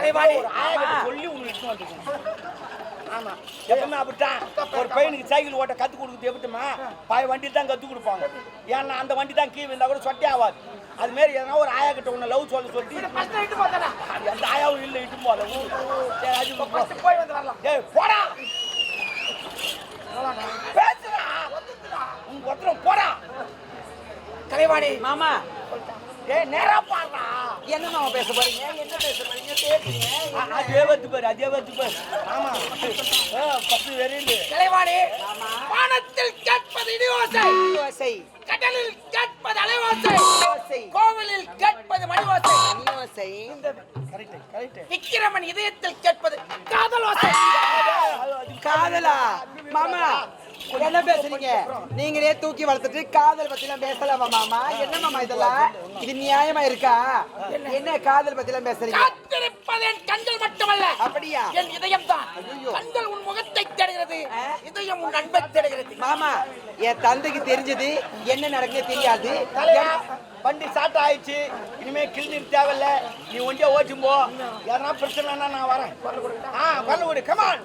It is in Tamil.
ஆயிரம் சொல்லி உங்களுக்கு இட்டுன்னு வந்துருக்கேன். ஆமா. எப்பவுமே அப்படித்தான். ஒரு பையனுக்கு சைக்கிள் ஓட்ட கத்து கொடுக்குறது எப்படிமா பாய் வண்டி தான் கத்து கொடுப்பாங்க. ஏன்னா அந்த வண்டி தான் கீழ் இருந்தா கூட சொட்டே ஆகாது அது மாதிரி எதனா ஒரு ஆயா கிட்ட உன்னை லவ் சொல்ல சொல்லி எந்த ஆயாவும் இல்லை இட்டு போல. ஊர் சரி அது போ. ஃபர்ஸ்ட் போய் வந்து வரலாம். ஏய் போடா! பேசுடா! உங்க ஒருத்தரம் போடா! கலைவாணி மாமா. ஏய் நேரா பாடுறா என்ன மாமா பேச போறீங்க? என்ன பேச போறீங்க? பேசுங்க. அதே வந்து பாரு அதே வந்து பாரு. ஆமா. பத்து வெறிண்டு கலைவாணி வானத்தில் கேட்பது இடியோசை. ஓசை கடலில் கேட்பது அலைவோசை ஓசை கோவிலில் கேட்பது மணிவோசை ஓசை கரெக்ட் கரெக்ட். விக்கிரமன் இதயத்தில் கேட்பது காதல்? ஓசை காதலா? மாமா என்ன பேசுறீங்க? நீங்களே தூக்கி வளர்த்துட்டு காதல் பத்தி எல்லாம் பேசலாமா மாமா? என்ன மாமா இதெல்லாம்? இது நியாயமா இருக்கா? என்ன காதல் பத்தி எல்லாம் பேசுறீங்க என் கண்கள் மட்டுமல்ல. அப்படியா? என் இதயம் தான் கண்கள் உன் முகத்தை தேடுகிறது. இதயம் உன் அன்பை தேடுகிறது. மாமா என் தந்தைக்கு தெரிஞ்சது என்ன நடக்குது தெரியாது. வண்டி ஸ்டார்ட் ஆயிடுச்சு. இனிமே கிளீனிக் தேவையில்ல. நீ ஒண்டியா ஓட்டும் போ. எதனா பிரச்சனைனா நான் வரேன். ஆ பண்ண விடு கமான்